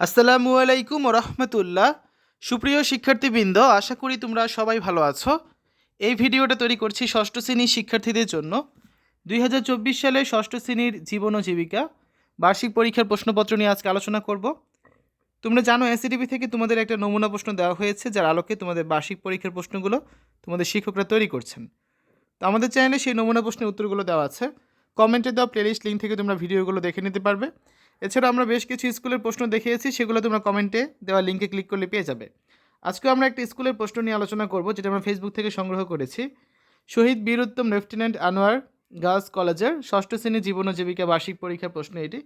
আসসালামু আলাইকুম রহমতুল্লাহ। সুপ্রিয় শিক্ষার্থীবৃন্দ, আশা করি তোমরা সবাই ভালো আছো। এই ভিডিওটা তৈরি করছি ষষ্ঠ শ্রেণির শিক্ষার্থীদের জন্য। দুই হাজার চব্বিশ সালে ষষ্ঠ শ্রেণির জীবন ও জীবিকা। বার্ষিক পরীক্ষার প্রশ্নপত্র নিয়ে আজকে আলোচনা করব। তোমরা জানো এসিডিবি থেকে তোমাদের একটা নমুনা প্রশ্ন দেওয়া হয়েছে, যার আলোকে তোমাদের বার্ষিক পরীক্ষার প্রশ্নগুলো তোমাদের শিক্ষকরা তৈরি করছেন। তো আমাদের চ্যানেলে সেই নমুনা প্রশ্নের উত্তরগুলো দেওয়া আছে। কমেন্টে দেওয়া প্লেলিস্ট লিঙ্ক থেকে তোমরা ভিডিওগুলো দেখে নিতে পারবে। এছাড়া আমরা বেশ কিছু স্কুলের প্রশ্ন দেখিয়েছি, সেগুলো তোমরা কমেন্টে দেওয়া লিঙ্কে ক্লিক করলে পেয়ে যাবে। আজকে আমরা একটা স্কুলের প্রশ্ন নিয়ে আলোচনা করব, যেটা আমরা ফেসবুক থেকে সংগ্রহ করেছি। শহীদ বীর উত্তম লেফটেন্যান্ট আনোয়ার গার্লস কলেজের ষষ্ঠ শ্রেণি জীবন জীবিকা বার্ষিক পরীক্ষার প্রশ্ন এটি।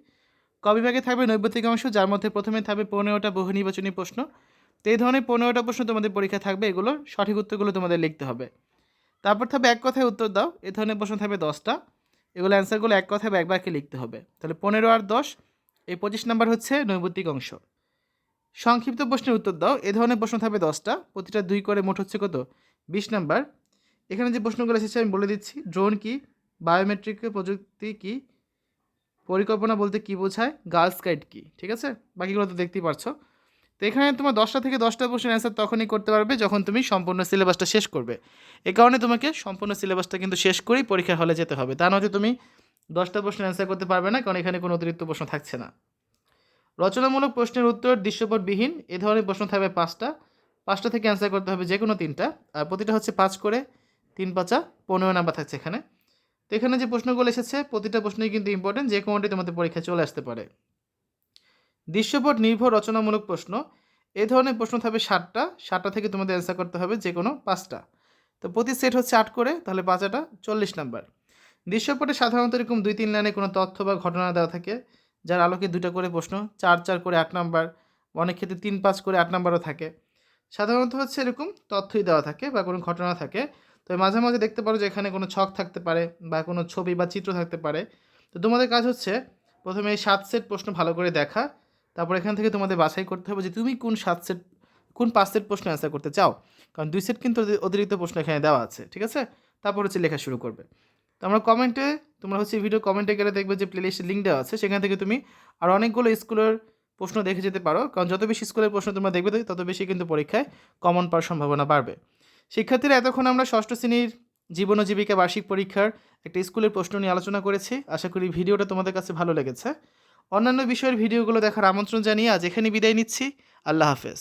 কবিভাগে থাকবে নৈবতিক অংশ, যার মধ্যে প্রথমে থাকবে পনেরোটা বহু নির্বাচনী প্রশ্ন। তো এই ধরনের পনেরোটা প্রশ্ন তোমাদের পরীক্ষা থাকবে এগুলো সঠিক উত্তরগুলো তোমাদের লিখতে হবে। তারপর থাকবে এক কথায় উত্তর দাও, এ ধরনের প্রশ্ন থাকবে দশটা। এগুলো অ্যান্সারগুলো এক কথায় বা এক বাক্যে লিখতে হবে। তাহলে পনেরো আর দশ এই পঁচিশ নাম্বার হচ্ছে নৈবতিক অংশ। সংক্ষিপ্ত প্রশ্নের উত্তর দাও। এ ধরনের প্রশ্ন থাকবে দশটা। প্রতিটা দুই করে মোট হচ্ছে কত? বিশ নাম্বার। এখানে যে প্রশ্নগুলো এসেছে, আমি বলে দিচ্ছি। ড্রোন কি? বায়োমেট্রিক প্রযুক্তি কি? পরিকল্পনা বলতে কি বোঝায়? গার্লস গাইড কি? ঠিক আছে? বাকিগুলো তো দেখতেই পারছ। তো এখানে তোমার দশটা থেকে দশটা প্রশ্নের অ্যান্সার তখনই করতে পারবে যখন তুমি সম্পূর্ণ সিলেবাসটা শেষ করবে। এ কারণে তোমাকে সম্পূর্ণ সিলেবাসটা কিন্তু শেষ করেই পরীক্ষার হলে যেতে হবে। তা নয়তো তুমি দশটা প্রশ্নের অ্যান্সার করতে পারবে না, কারণ এখানে কোনো অতিরিক্ত প্রশ্ন থাকছে না। রচনামূলক প্রশ্নের উত্তর দৃশ্যপটবিহীন, এ ধরনের প্রশ্ন থাকবে পাঁচটা। পাঁচটা থেকে অ্যান্সার করতে হবে যে কোনো তিনটা, আর প্রতিটা হচ্ছে পাঁচ করে, তিন পাঁচা, পনেরো নাম্বার থাকছে এখানে। তো এখানে যে প্রশ্নগুলো এসেছে, প্রতিটা প্রশ্নই কিন্তু ইম্পর্টেন্ট যে কোনোটি তোমাদের পরীক্ষায় চলে আসতে পারে। দৃশ্যপট নির্ভর রচনামূলক প্রশ্ন, এ ধরনের প্রশ্ন থাকবে ষাটটা ষাটটা থেকে তোমাদের অ্যান্সার করতে হবে যে কোনো পাঁচটা। তো প্রতি সেট হচ্ছে আট করে, তাহলে পাঁচাটা চল্লিশ নাম্বার। দৃশ্যপটে সাধারণত এরকম দুই, তিন লাইনে কোনো তথ্য বা ঘটনা দেওয়া থাকে, যার আলোকে দুটো করে প্রশ্ন, চার চার করে আট নাম্বার, অনেক ক্ষেত্রে তিন, পাঁচ করে আট নাম্বারও থাকে। সাধারণত হচ্ছে এরকম তথ্যই দেওয়া থাকে বা কোনো ঘটনা থাকে। তো মাঝে মাঝে দেখতে পারো যে এখানে কোনো ছক থাকতে পারে বা কোনো ছবি বা চিত্র থাকতে পারে। তো তোমাদের কাজ হচ্ছে প্রথমে এই সাত সেট প্রশ্ন ভালো করে দেখা, তারপর এখান থেকে তোমাদের বাছাই করতে হবে যে তুমি কোন সাত সেট, কোন পাঁচ সেট প্রশ্ন অ্যান্সার করতে চাও। কারণ দুই সেট কিন্তু অতিরিক্ত প্রশ্ন এখানে দেওয়া আছে, ঠিক আছে? তারপর হচ্ছে লেখা শুরু করবে। তো আমরা কমেন্টে, তোমরা হচ্ছে ভিডিও কমেন্টে গেলে দেখবে যে প্লেলিস্টের লিঙ্ক দেওয়া আছে। সেখান থেকে তুমি আর অনেকগুলো স্কুলের প্রশ্ন দেখে যেতে পারো। কারণ যত বেশি স্কুলের প্রশ্ন তোমরা দেখবে, তত বেশি কিন্তু পরীক্ষায় কমন পাওয়ার সম্ভাবনা বাড়বে। শিক্ষার্থীরা এতক্ষণ আমরা ষষ্ঠ শ্রেণির জীবন ও জীবিকা বার্ষিক পরীক্ষার একটা স্কুলের প্রশ্ন নিয়ে আলোচনা করেছি। আশা করি ভিডিওটা তোমাদের কাছে ভালো লেগেছে। অন্যান্য বিষয়ের ভিডিওগুলো দেখার আমন্ত্রণ জানিয়ে আজ এখানে বিদায় নিচ্ছি। আল্লাহ হাফেজ।